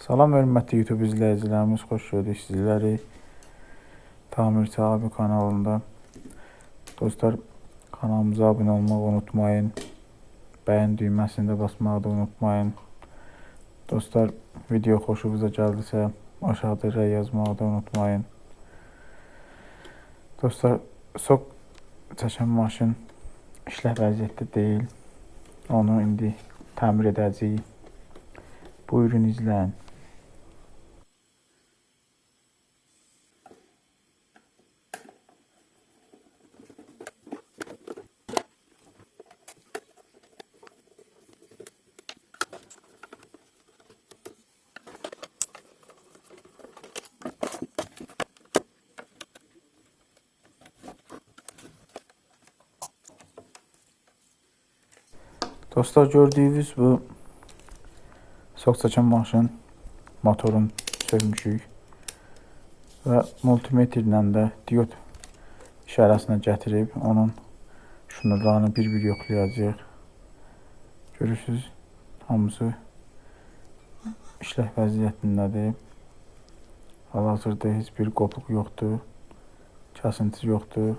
Salam hörmətli YouTube izləyicilərimiz, xoş gördük sizləri. Tamirçi abi kanalında. Dostlar, kanalımıza abunə olmağı unutmayın. Bəyən düyməsini də basmağı da unutmayın. Dostlar, video xoşunuza gəldisə, aşağıda rəy yazmağı da unutmayın. Dostlar, sok çəkən maşın işləh vəziyyətdə deyil. Onu indi təmir edəcəyik. Buyurun izləyin. Dostlar gördüyünüz bu sok çəkən maşın motorun sökmüşük və multimetrlə də diod işarəsinə gətirib onun şnurlarını bir-bir yoxlayacağıq. Görürsüz, hamısı işləh vəziyyətindədir. Hal-hazırda heç bir qopuq yoxdur, kəsinti yoxdur.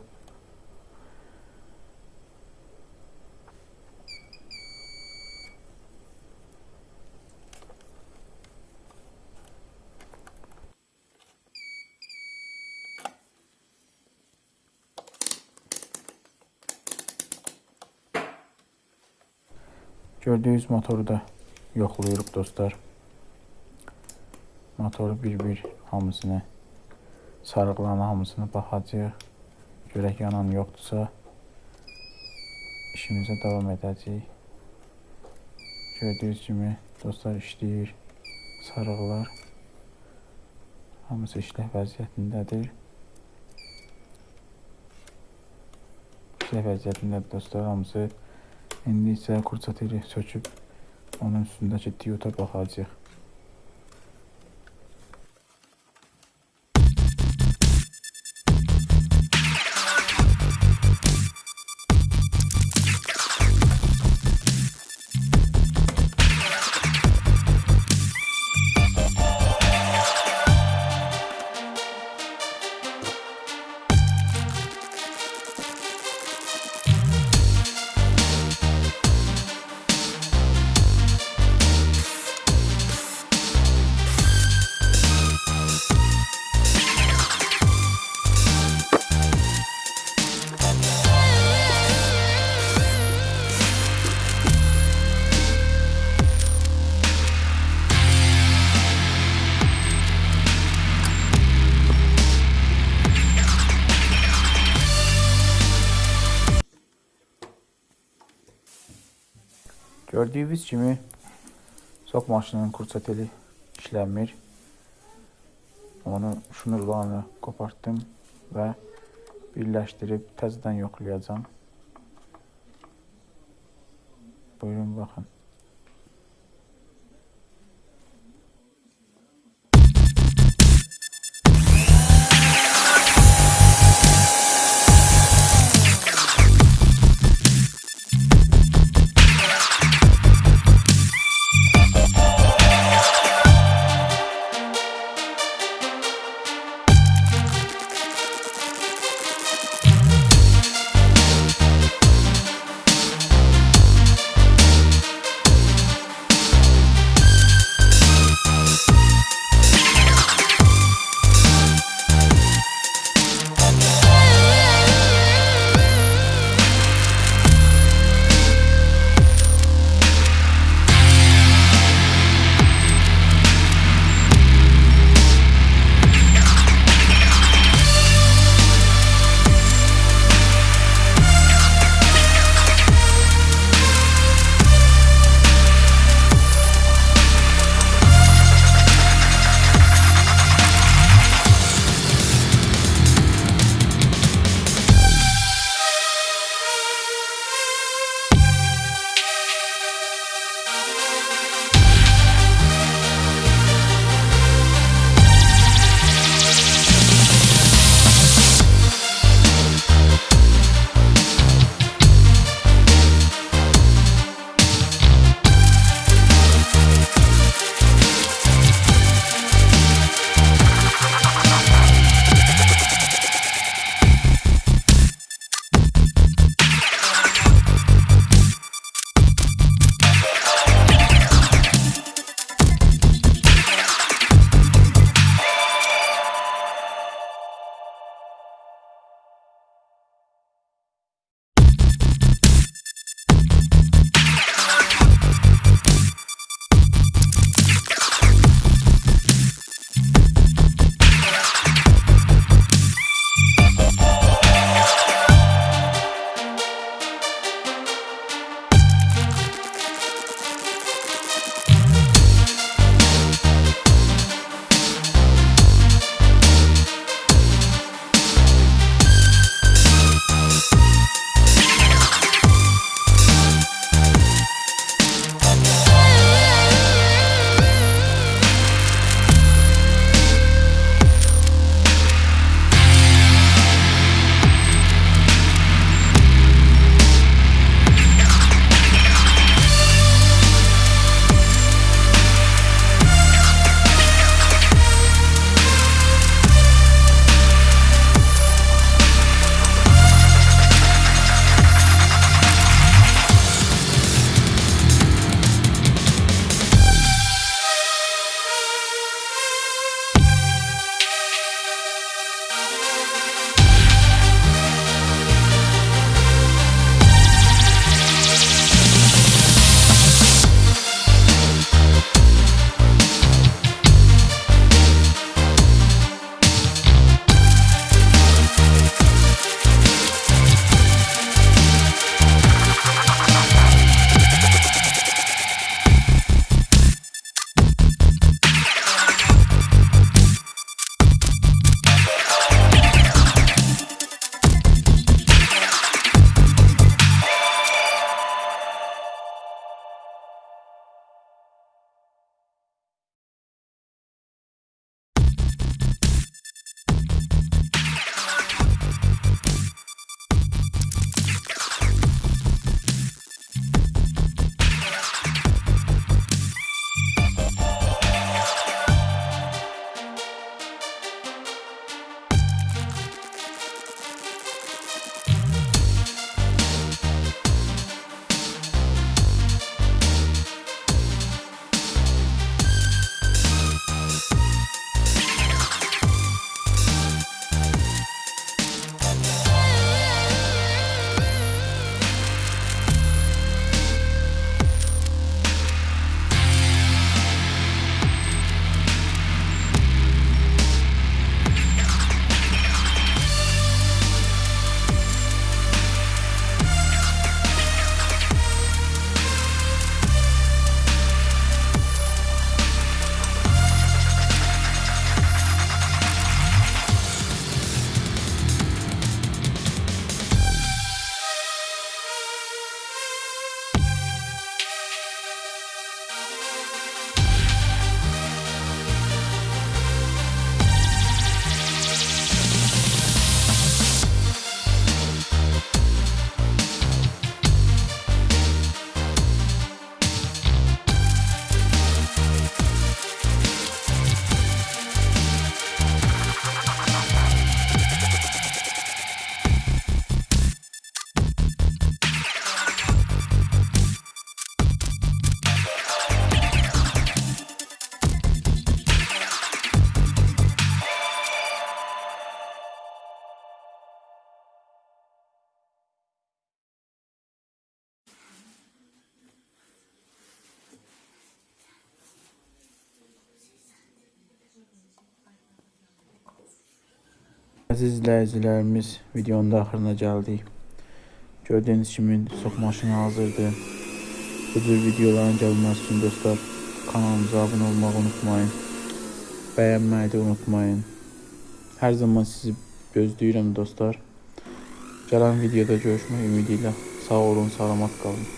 Gördüyünüz motoru da yoxlayırıq dostlar. Motoru bir-bir hamısını sarıqlarına hamısını baxacağıq. Görək yanan yoxdursa işimizə davam edəcəyik. Gördüyünüz kimi dostlar işləyir. Sarıqlar hamısı işləh vəziyyətindədir. İşləh vəziyyətindədir dostlar hamısı. İndi isə kurçatı ilə onun üstündə ciddi yuta baxacaq. Gördüyünüz kimi sok maşınının kursateli işlənmir. Onu şnurlarını qopartdım və birləşdirib təzədən yoxlayacağam. Buyurun baxın. Əziz izləyicilərimiz, videonun da axırına gəldik. Gördüyünüz kimi çox maşın hazırdır. Bu cür videoların gəlməsi üçün dostlar kanalımıza abunə olmağı unutmayın. Bəyənməyi də unutmayın. Hər zaman sizi gözləyirəm dostlar. Gələn videoda görüşmək ümidi ilə. Sağ olun, salamat qalın.